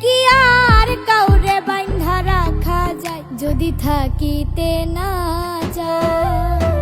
কি আর কাউরে বাইন্ধা রাখা যায়? যদি থাকিতে না যায়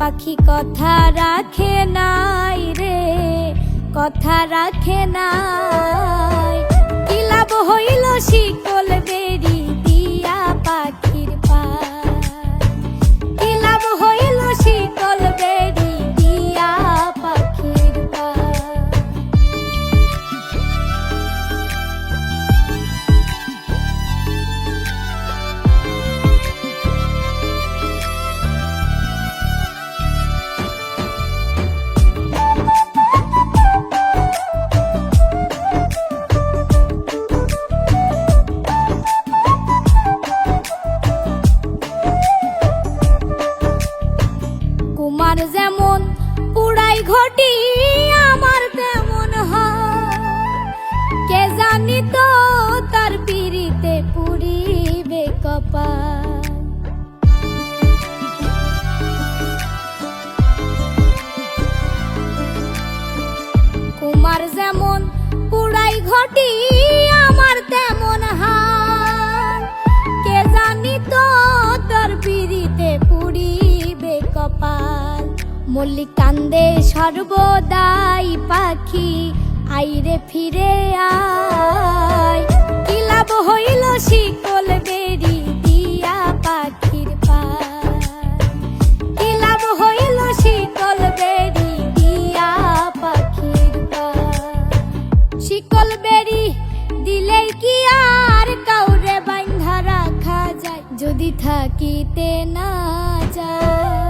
পাখি কথা রাখে নাই রে কথা রাখে নাই। কি লাভ হইল ঘটি আমার তেমন কে জানি তো তার পিড়িতে পুরিবে কপাল। কুমার যেমন পুরাই ঘটি আমার তেমন হাল। কে জানি তো তোর পিড়িতে পুরিবে কপাল। মল্লিক কান্দে সর্বদাই পাখি, আইরে ফিরে আয়। কি লাভ হইল শিকল বেরি দিয়া পাখির পায়? কি হইল শীতল বেরি দিয়া পাখির পায়? শিকল বেরি দিলেই কি আর কাউরে বাইন্ধা রাখা যায়? যদি থাকিতে না যায়